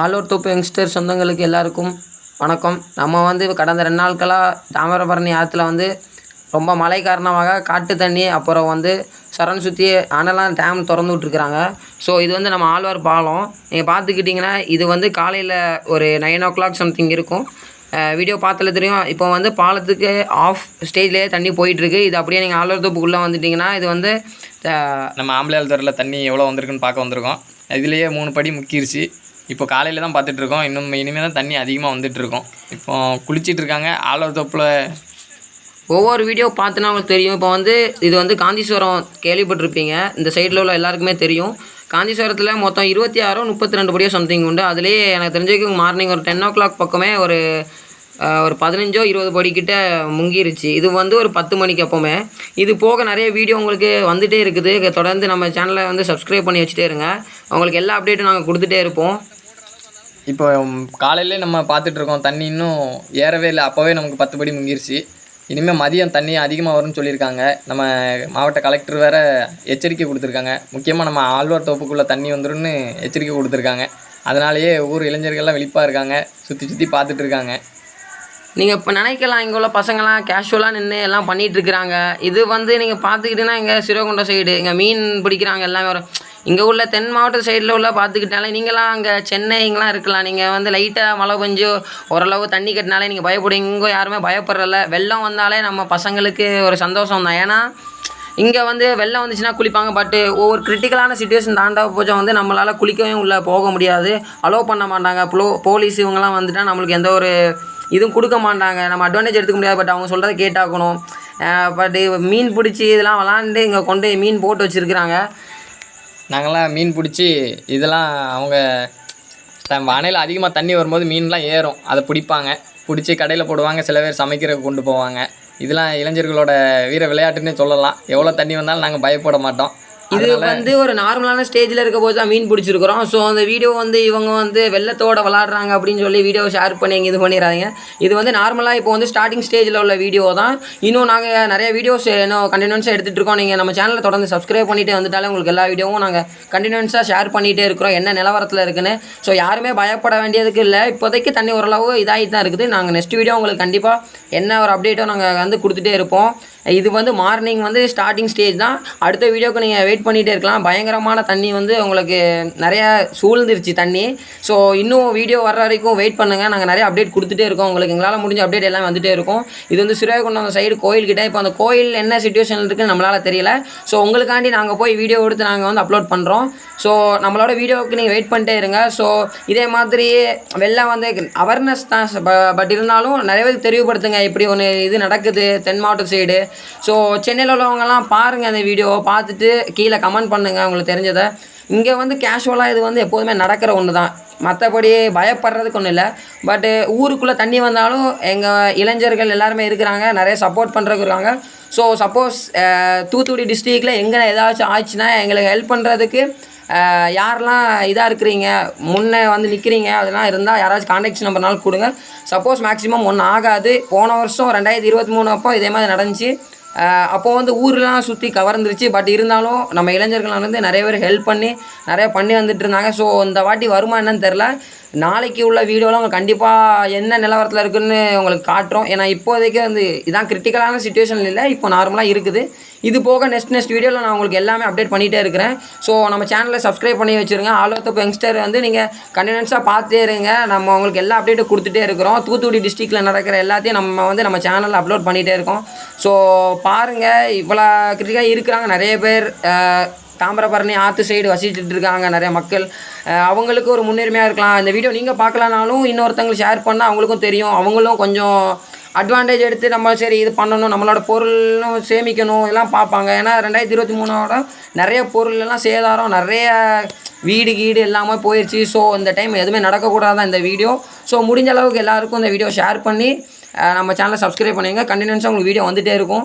ஆலூர் தோப்பு யங்ஸ்டர் சொந்தங்களுக்கு எல்லாருக்கும் வணக்கம். நம்ம வந்து கடந்த ரெண்டு நாட்களாக தாமிரபரணி ஆற்றுல வந்து ரொம்ப மழை காரணமாக காட்டு தண்ணி அப்புறம் வந்து சரண் சுற்றி அனலாம் டேம் திறந்து விட்ருக்குறாங்க ஸோ இது வந்து நம்ம ஆழ்வார் பாலம். நீங்கள் பார்த்துக்கிட்டிங்கன்னா இது வந்து காலையில் ஒரு நைன் ஓ கிளாக் சம்திங் இருக்கும் வீடியோ பார்த்தாலே தெரியும். இப்போ வந்து பாலத்துக்கு ஆஃப் ஸ்டேஜ்லேயே தண்ணி போயிட்டுருக்கு இது அப்படியே நீங்கள் ஆழ்வார் தோப்புக்குள்ளே வந்துட்டிங்கன்னா இது வந்து நம்ம ஆம்பளையால் துறையில் தண்ணி எவ்வளோ வந்திருக்குன்னு பார்க்க வந்திருக்கோம். இதுலேயே மூணு படி முக்கிருச்சு. இப்போ காலையில் தான் பார்த்துட்ருக்கோம் இன்னும் இனிமேல் தான் தண்ணி அதிகமாக வந்துட்டுருக்கோம் இப்போ குளிச்சிட்ருக்காங்க ஆலோ ஆலோர் தோப்பில் ஒவ்வொரு வீடியோ பார்த்தினா உங்களுக்கு தெரியும். இப்போ வந்து இது வந்து காந்தீஸ்வரம் கேள்விப்பட்டிருப்பீங்க. இந்த சைடில் உள்ள எல்லாருக்குமே தெரியும். காந்தீஸ்வரத்தில் மொத்தம் இருபத்தி ஆறோ முப்பத்தி ரெண்டு படியோ சம்திங் உண்டு. அதுலேயே எனக்கு தெரிஞ்சதுக்கு மார்னிங் ஒரு டென் ஓ கிளாக் பக்கமே ஒரு ஒரு பதினஞ்சோ இருபது படிக்கிட்ட முங்கிருச்சு. இது வந்து ஒரு பத்து மணிக்கு எப்போவுமே இது போக நிறைய வீடியோ உங்களுக்கு வந்துகிட்டே இருக்குது. தொடர்ந்து நம்ம சேனலை வந்து சப்ஸ்கிரைப் பண்ணி வச்சுட்டே இருங்க. உங்களுக்கு எல்லா அப்டேட்டும் நாங்கள் கொடுத்துட்டே இருப்போம். இப்போ காலையிலே நம்ம பார்த்துட்டு இருக்கோம் தண்ணி இன்னும் ஏறவே இல்லை. அப்போவே நமக்கு பத்து படி முங்கிருச்சு. இனிமேல் மதியம் தண்ணி அதிகமாக வரும்னு சொல்லியிருக்காங்க. நம்ம மாவட்ட கலெக்டர் வேற எச்சரிக்கை கொடுத்துருக்காங்க. முக்கியமாக நம்ம ஆழ்வார் தோப்புக்குள்ளே தண்ணி வந்துடும்னு எச்சரிக்கை கொடுத்துருக்காங்க. அதனாலேயே ஊர் இளைஞர்கள்லாம் விழிப்பாக இருக்காங்க. சுற்றி சுற்றி பார்த்துட்டு இருக்காங்க நீங்கள் இப்போ நினைக்கலாம் இங்கே உள்ள பசங்களாம் கேஷுவலாக நின்று எல்லாம் பண்ணிட்டு இருக்கிறாங்க இது வந்து நீங்கள் பார்த்துக்கிட்டீங்கன்னா இங்கே சிறுவகுண்டம் சைடு இங்கே மீன் பிடிக்கிறாங்க எல்லாமே வரும். இங்கே உள்ள தென் மாவட்ட சைடில் உள்ள பார்த்துக்கிட்டாலே நீங்களாம் அங்கே சென்னை இங்கெல்லாம் இருக்கலாம். நீங்கள் வந்து லைட்டாக மழை பெஞ்சு ஓரளவு தண்ணி கட்டினாலே நீங்கள் பயப்படுங்க இங்கே யாருமே பயப்படுறல வெள்ளம் வந்தாலே நம்ம பசங்களுக்கு ஒரு சந்தோஷம் தான் ஏன்னா இங்கே வந்து வெள்ளம் வந்துச்சுன்னா குளிப்பாங்க பட்டு ஒவ்வொரு கிரிட்டிக்கலான சுச்சுவேஷன் தாண்டா போச்சா. வந்து நம்மளால் குளிக்கவும் உள்ளே போக முடியாது. அலோவ் பண்ண மாட்டாங்க. ப்ளோ போலீஸ் இவங்கெல்லாம் வந்துட்டால் நம்மளுக்கு எந்த ஒரு இதுவும் கொடுக்க மாட்டாங்க. நம்ம அட்வான்டேஜ் எடுத்துக்க முடியாது பட் அவங்க சொல்கிறத கேட்டாக்கணும் பட் மீன் பிடிச்சி இதெல்லாம் விளாண்டு இங்கே கொண்டு மீன் போட்டு வச்சுருக்குறாங்க. நாங்கள்லாம் மீன் பிடிச்சி இதெல்லாம் அவங்க த அணையில் அதிகமாக தண்ணி வரும்போது மீன்லாம் ஏறும். அதை பிடிப்பாங்க. பிடிச்சி கடையில் போடுவாங்க. சில பேர் சமைக்கிறதுக்கு கொண்டு போவாங்க. இதெல்லாம் இளைஞர்களோட வீர விளையாட்டுன்னே சொல்லலாம். எவ்வளோ தண்ணி வந்தாலும் நாங்கள் பயப்பட மாட்டோம். இது வந்து ஒரு நார்மலான ஸ்டேஜில் இருக்க போது தான் மீன் பிடிச்சிருக்கிறோம். ஸோ அந்த வீடியோ வந்து இவங்க வந்து வெள்ளத்தோட விளாட்றாங்க அப்படின்னு சொல்லி வீடியோ ஷேர் பண்ணி இது பண்ணிடுறாங்க இது வந்து நார்மலாக இப்போ வந்து ஸ்டார்டிங் ஸ்டேஜில் உள்ள வீடியோ தான். இன்னும் நாங்கள் நிறைய வீடியோஸ் இன்னும் கண்டினியூஸாக எடுத்துகிட்டு இருக்கோம். நீங்கள் நம்ம சேனலை தொடர்ந்து சப்ஸ்கிரைப் பண்ணிட்டு வந்துட்டாலே உங்களுக்கு எல்லா வீடியோவும் நாங்கள் கண்டினியூஸாக ஷேர் பண்ணிகிட்டே இருக்கிறோம். என்ன நிலவரத்தில் இருக்குன்னு. ஸோ யாருமே பயப்பட வேண்டியதுக்கு இல்லை. இப்போதைக்கு தண்ணி ஓரளவு இதாகிட்டு தான் இருக்குது. நாங்கள் நெக்ஸ்ட் வீடியோ உங்களுக்கு கண்டிப்பாக என்ன ஒரு அப்டேட்டோ நாங்கள் வந்து கொடுத்துட்டே இருப்போம். இது வந்து மார்னிங் வந்து ஸ்டார்டிங் ஸ்டேஜ் தான். அடுத்த வீடியோக்கு நீங்கள் வெயிட் பண்ணிகிட்டே இருக்கலாம். பயங்கரமான தண்ணி வந்து உங்களுக்கு நிறையா சூழ்ந்துருச்சு தண்ணி. ஸோ இன்னும் வீடியோ வர்ற வரைக்கும் வெயிட் பண்ணுங்கள் நாங்கள் நிறைய அப்டேட் கொடுத்துட்டே இருக்கோம். உங்களுக்கு எங்களால் முடிஞ்ச அப்டேட் எல்லாம் வந்துகிட்டே இருக்கும். இது வந்து சிறுவைகுண்டம் சைடு கோயில்கிட்ட. இப்போ அந்த கோயில் என்ன சுச்சுவேஷன் இருக்குன்னு நம்மளால் தெரியல. ஸோ உங்களுக்காண்டி நாங்கள் போய் வீடியோ எடுத்து நாங்கள் வந்து அப்லோட் பண்ணுறோம் ஸோ நம்மளோட வீடியோவுக்கு நீங்கள் வெயிட் பண்ணிட்டே இருங்க. ஸோ இதே மாதிரி வெள்ளம் வந்து அவேர்னஸ் தான். பட் இருந்தாலும் நிறைய பேருக்கு தெரியப்படுத்துங்க இப்படி ஒன்று இது நடக்குது. தென் மாவட்ட சைடு ஸோ சென்னையில் உள்ளவங்கலாம் பாருங்கள் அந்த வீடியோவை பார்த்துட்டு கீழே கமெண்ட் பண்ணுங்கள் உங்களுக்கு தெரிஞ்சதை. இங்கே வந்து கேஷுவலாக இது வந்து எப்போதுமே நடக்கிற ஒன்று தான் மற்றபடி பயப்படுறதுக்கு ஒன்றும் இல்லை பட்டு ஊருக்குள்ளே தண்ணி வந்தாலும் எங்கள் இளைஞர்கள் எல்லாருமே இருக்கிறாங்க நிறைய சப்போர்ட் பண்ணுறதுக்கு இருக்காங்க. ஸோ சப்போஸ் தூத்துக்குடி டிஸ்ட்ரிக்டில் எங்கே ஏதாச்சும் ஆச்சுன்னா எங்களுக்கு ஹெல்ப் பண்ணுறதுக்கு யாரெல்லாம் இதாக இருக்கிறீங்க? முன்னே வந்து நிற்கிறீங்க அதெல்லாம் இருந்தால் யாராச்சும் கான்டாக்ட் நம்பர்னாலும் கொடுங்க. சப்போஸ் மேக்ஸிமம் ஒன்றும் ஆகாது. போன வருஷம் ரெண்டாயிரத்தி இருபத்தி மூணு அப்போ இதே மாதிரி நடந்துச்சு. அப்போது வந்து ஊர்லாம் சுற்றி கவர்ந்துருச்சு. பட் இருந்தாலும் நம்ம இளைஞர்கள் வந்து நிறைய பேர் ஹெல்ப் பண்ணி நிறைய பண்ணி வந்துட்டு இருந்தாங்க. ஸோ இந்த வாட்டி வருமா என்னன்னு தெரில நாளைக்கு உள்ள வீடியோலாம் உங்களுக்கு கண்டிப்பாக என்ன நிலவரத்தில் இருக்குதுன்னு உங்களுக்கு காட்டுறோம். ஏன்னா இப்போதைக்கு வந்து இதான் கிரிட்டிக்கலான சுச்சுவேஷன் இல்லை. இப்போ நார்மலாக இருக்குது. இது போக நெக்ஸ்ட் நெக்ஸ்ட் வீடியோவில் நான் உங்களுக்கு எல்லாமே அப்டேட் பண்ணிகிட்டே இருக்கிறேன். ஸோ நம்ம சேனலை சப்ஸ்கிரைப் பண்ணி வச்சுருங்க. ஆலோத்தப்பு யங்ஸ்டர் வந்து நீங்கள் கண்டினியூஸாக பார்த்தே இருங்க. நம்ம உங்களுக்கு எல்லா அப்டேட்டும் கொடுத்துட்டே இருக்கிறோம். தூத்துக்குடி டிஸ்ட்ரிக்டில் நடக்கிற எல்லாத்தையும் நம்ம வந்து நம்ம சேனலில் அப்லோட் பண்ணிகிட்டே இருக்கோம். ஸோ பாருங்கள் இவ்வளோ கிரிட்டிக்காக இருக்கிறாங்க. நிறைய பேர் தாமிரபரணி ஆற்று சைடு வசிச்சுட்டு இருக்காங்க நிறைய மக்கள். அவங்களுக்கு ஒரு முன்னுரிமையாக இருக்கலாம். இந்த வீடியோ நீங்கள் பார்க்கலனாலும் இன்னொருத்தவங்களுக்கு ஷேர் பண்ணால் அவங்களுக்கும் தெரியும். அவங்களும் கொஞ்சம் அட்வான்டேஜ் எடுத்து நம்ம சரி இது பண்ணணும் நம்மளோட பொருளும் சேமிக்கணும் எல்லாம் பார்ப்பாங்க. ஏன்னா ரெண்டாயிரத்தி இருபத்தி மூணோட நிறைய பொருள் எல்லாம் சேதாரம் நிறைய வீடு கீடு எல்லாமே போயிடுச்சு ஸோ இந்த டைம் எதுவுமே நடக்கக்கூடாதான் இந்த வீடியோ ஸோ முடிஞ்ச அளவுக்கு எல்லாருக்கும் இந்த வீடியோ ஷேர் பண்ணி நம்ம சேனலை சப்ஸ்கிரைப் பண்ணிங்க கண்டினியூஸாக உங்களுக்கு வீடியோ வந்துகிட்டே இருக்கும்.